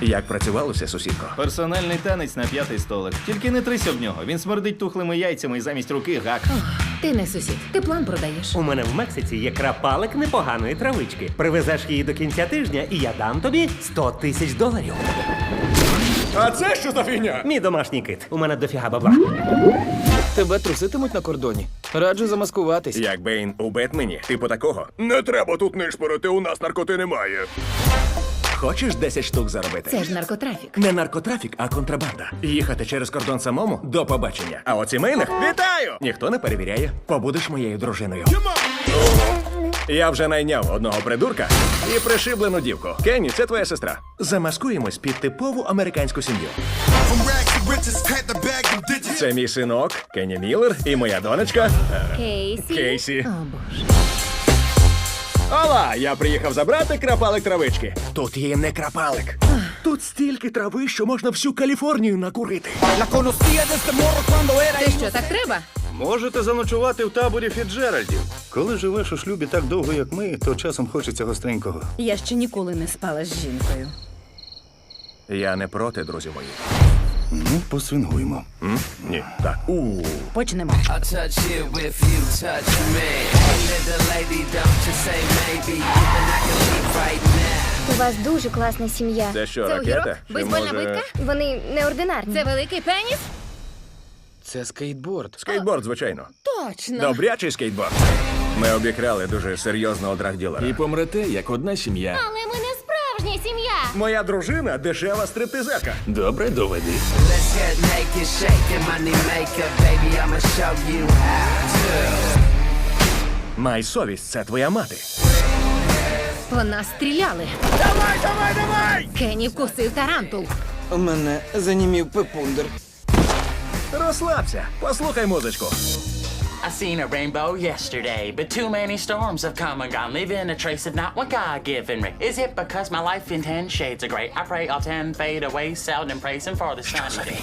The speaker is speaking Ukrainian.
Як працювалося, сусідко? Персональний танець на п'ятий столик. Тільки не трись об нього. Він смердить тухлими яйцями і замість руки гак. Ти не сусід, ти план продаєш. У мене в Мексиці є крапалик непоганої травички. Привезеш її до кінця тижня, і я дам тобі 100 тисяч доларів. А це що за фігня? Мій домашній кит. У мене дофіга бабла. Тебе труситимуть на кордоні. Раджу замаскуватись. Як Бейн у Бетмені, типу такого. Не треба тут нишпорити, у нас наркоти немає. Хочеш 10 штук заробити? Це ж наркотрафік. Не наркотрафік, а контрабанда. Їхати через кордон самому до побачення. А от сімейних вітаю! Ніхто не перевіряє. Побудеш моєю дружиною. Я вже найняв одного придурка і пришиблену дівку. Кенні, це твоя сестра. Замаскуємось під типову американську сім'ю. Це мій синок, Кенні Міллер, і моя донечка е, Кейсі. Кейсі. О, Боже. Ола, я приїхав забрати крапалик травички. Тут є не крапалик. Тут стільки трави, що можна всю Каліфорнію накурити. Ти що, так треба? Можете заночувати в таборі Фіджеральдів. Коли живеш у шлюбі так довго, як ми, то часом хочеться гостренького. Я ще ніколи не спала з жінкою. Я не проти, друзі мої. Ну, посвінгуємо. М? Ні, так. Почнемо. I touch it if you touch me. У вас дуже класна сім'я. Це що, Це ракета? огірок? Чи Бейсбольна може... битка? Вони неординарні. Це великий пеніс? Це скейтборд. Скейтборд, звичайно. Точно. Добрячий скейтборд. Ми обікрали дуже серйозного драгділера. І помрете, як одна сім'я. Але ми не справжня сім'я. Моя дружина дешева стриптизерка. Добре, доведи. Let's get naked, shaking money maker, baby. I'ma show you how to. Май совість, це твоя мати. По нас стріляли. Давай, давай, давай! Кенні вкусив тарантул. У мене занімів пепундер. Розслабся, послухай музичку. I seen a rainbow yesterday, but too many storms have come and gone, leaving a trace of not what God given me. Is it because my life in ten shades of gray? I pray all ten fade away, seldom praising for the sunny